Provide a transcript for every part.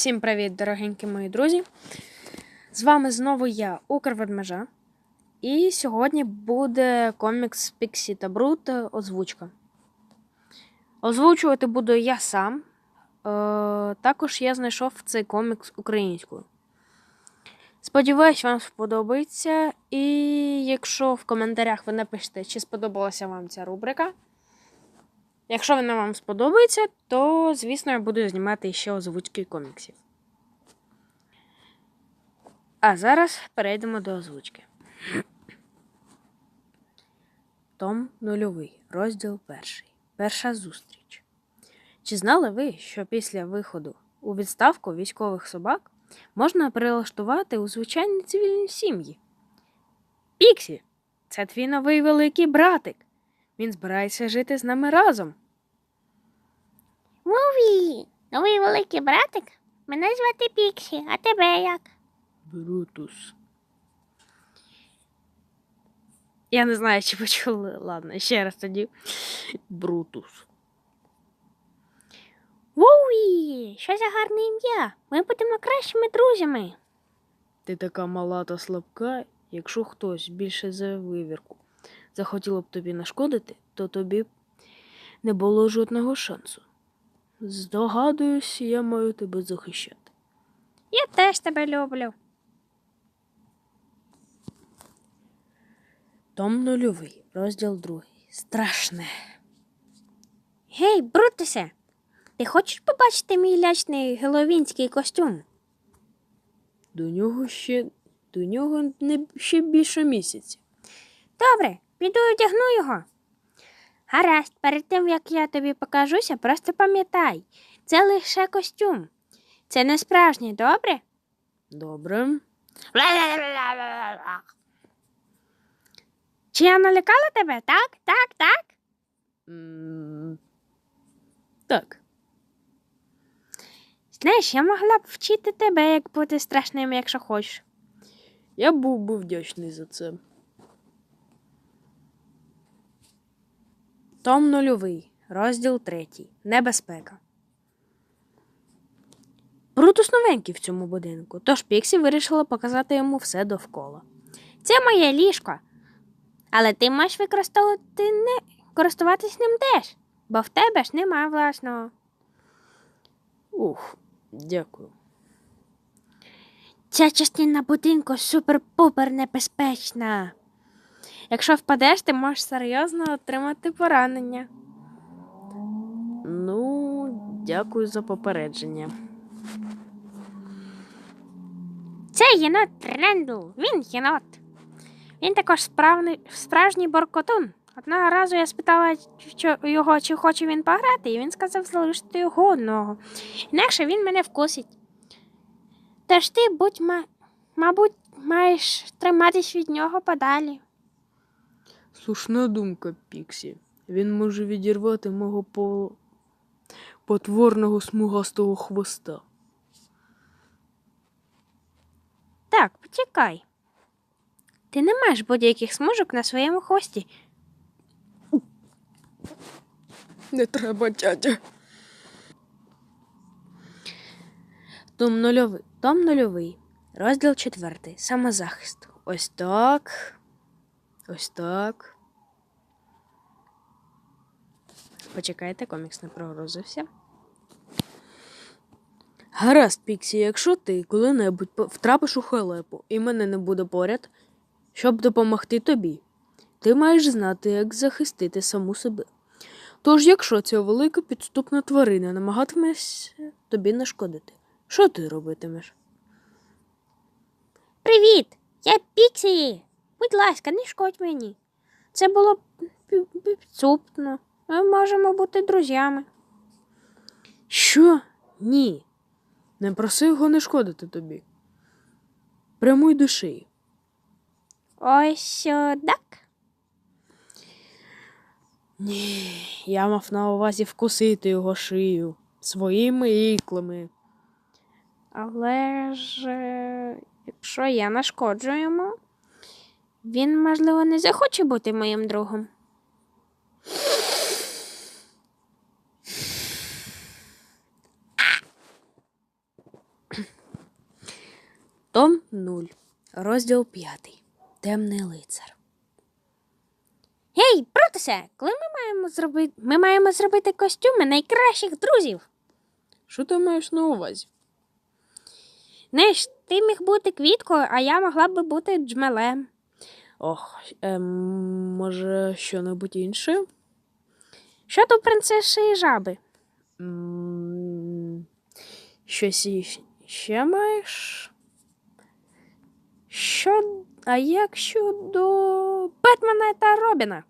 Всім привіт, дорогенькі мої друзі! З вами знову я, Укрведмежа. І сьогодні буде комікс Піксі та Брут озвучка. Озвучувати буду я сам. Е, також я знайшов цей комікс українською. Сподіваюсь, вам сподобається. І якщо в коментарях ви напишете, чи сподобалася вам ця рубрика. Якщо вона вам сподобається, то, звісно, я буду знімати ще озвучки коміксів. А зараз перейдемо до озвучки. Том нульовий, розділ перший. Перша зустріч. Чи знали ви, що після виходу у відставку військових собак можна прилаштувати у звичайні цивільні сім'ї? Піксі, це твій новий великий братик. Він збирається жити з нами разом. Муві, новий великий братик. Мене звати Піксі, а тебе як? Брутус. Я не знаю, чи почули. Ладно, ще раз тоді. Брутус. Вові, що за гарне ім'я? Ми будемо кращими друзями. Ти така мала та слабка, якщо хтось більше за вивірку захотіло б тобі нашкодити, то тобі не було жодного шансу. Здогадуюсь, я маю тебе захищати. Я теж тебе люблю. Том нульовий, розділ другий. Страшне. Гей, Брутусе, ти хочеш побачити мій лячний геловінський костюм? До нього ще до нього не ще більше місяця. Добре, піду одягну його. Гаразд, перед тим як я тобі покажуся, просто пам'ятай, це лише костюм. Це не справжній, добре? Добре. Чи я налякала тебе? Так, так, так. Так. Знаєш, я могла б вчити тебе, як бути страшним, якщо хочеш. Я був би вдячний за це. Том нульовий, розділ третій. Небезпека. Брутус новенький в цьому будинку, тож Піксі вирішила показати йому все довкола. Це моє ліжко. Але ти можеш використовувати не користуватись ним теж, бо в тебе ж нема власного. Ух, дякую. Ця частина будинку супер-пупер небезпечна. Якщо впадеш, ти можеш серйозно отримати поранення. Ну, дякую за попередження. Це єнот Рендл. Він єнот. Він також справний, справжній боркотун. Одного разу я спитала його, чи хоче він пограти, і він сказав залишити його одного. Інакше він мене вкусить. Тож ти, будь, ма, мабуть, маєш триматись від нього подалі. Слушна думка, Піксі. Він може відірвати мого по... потворного смугастого хвоста. Так, почекай. Ти не маєш будь-яких смужок на своєму хвості. Не треба, дядя. Том нульовий. Том нульовий. Розділ четвертий. Самозахист. Ось так. Ось так. Почекайте, комікс не прогрузився. Гаразд, Піксі, якщо ти коли-небудь втрапиш у халепу і мене не буде поряд, щоб допомогти тобі, ти маєш знати, як захистити саму себе. Тож, якщо ця велика підступна тварина намагатиметься тобі нашкодити, що ти робитимеш? Привіт! Я Піксі. Будь ласка, не шкодь мені. Це було підступно. Ми можемо бути друзями. Що? Ні. Не проси його не шкодити тобі. Прямуй до шиї. Ось так. Ні, я мав на увазі вкусити його шию своїми іклами. Але ж е, якщо я нашкоджу йому, він, можливо, не захоче бути моїм другом. Том 0. Розділ 5. Темний лицар. Гей, Брутусе, коли ми маємо зробити. Ми маємо зробити костюми найкращих друзів. Що ти маєш на увазі? Знаєш, ти міг бути квіткою, а я могла би бути джмелем. Ох, ем, може, що-небудь інше? Що до принцеси і жаби? Щось ще маєш? Що. А як щодо Бетмена та Робіна?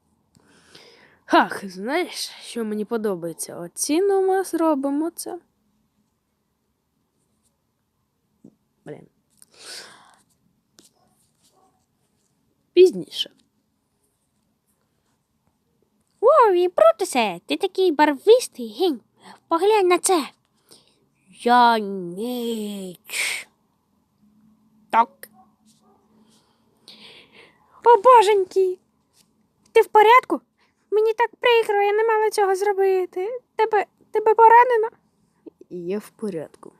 Ах, знаєш, що мені подобається? Оціну ми зробимо це. Блін. Пізніше. Вові, Брутусе, ти такий барвистий, гінь. Поглянь на це. Я ніч. Так. О, боженьки. Ти в порядку? Мені так прикро, я не мала цього зробити. Тебе, тебе поранено? Я в порядку.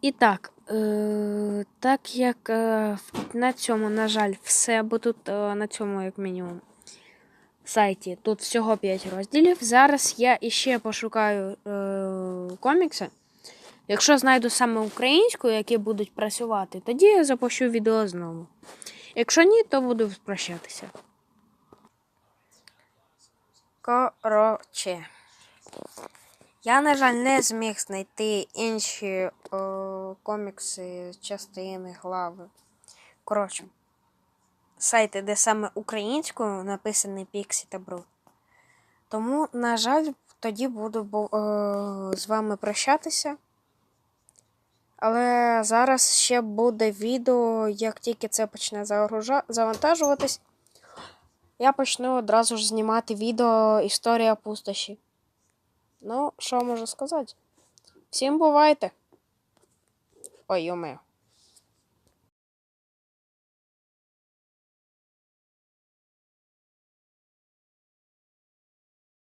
І так, е, так як е, на цьому, на жаль, все, бо тут е, на цьому, як мінімум, сайті тут всього 5 розділів. Зараз я іще пошукаю е, комікси. Якщо знайду саме українську, які будуть працювати, тоді я запущу відео знову. Якщо ні, то буду прощатися. Короче. Я, на жаль, не зміг знайти інші е, комікси, частини, глави. Коротше, сайти, де саме українською написаний Піксі та Брут. Тому, на жаль, тоді буду е, з вами прощатися. Але зараз ще буде відео, як тільки це почне завантажуватись. Я почну одразу ж знімати відео Історія пустоші. Ну, що можу сказати? Всім бувайте. Ой, йоме.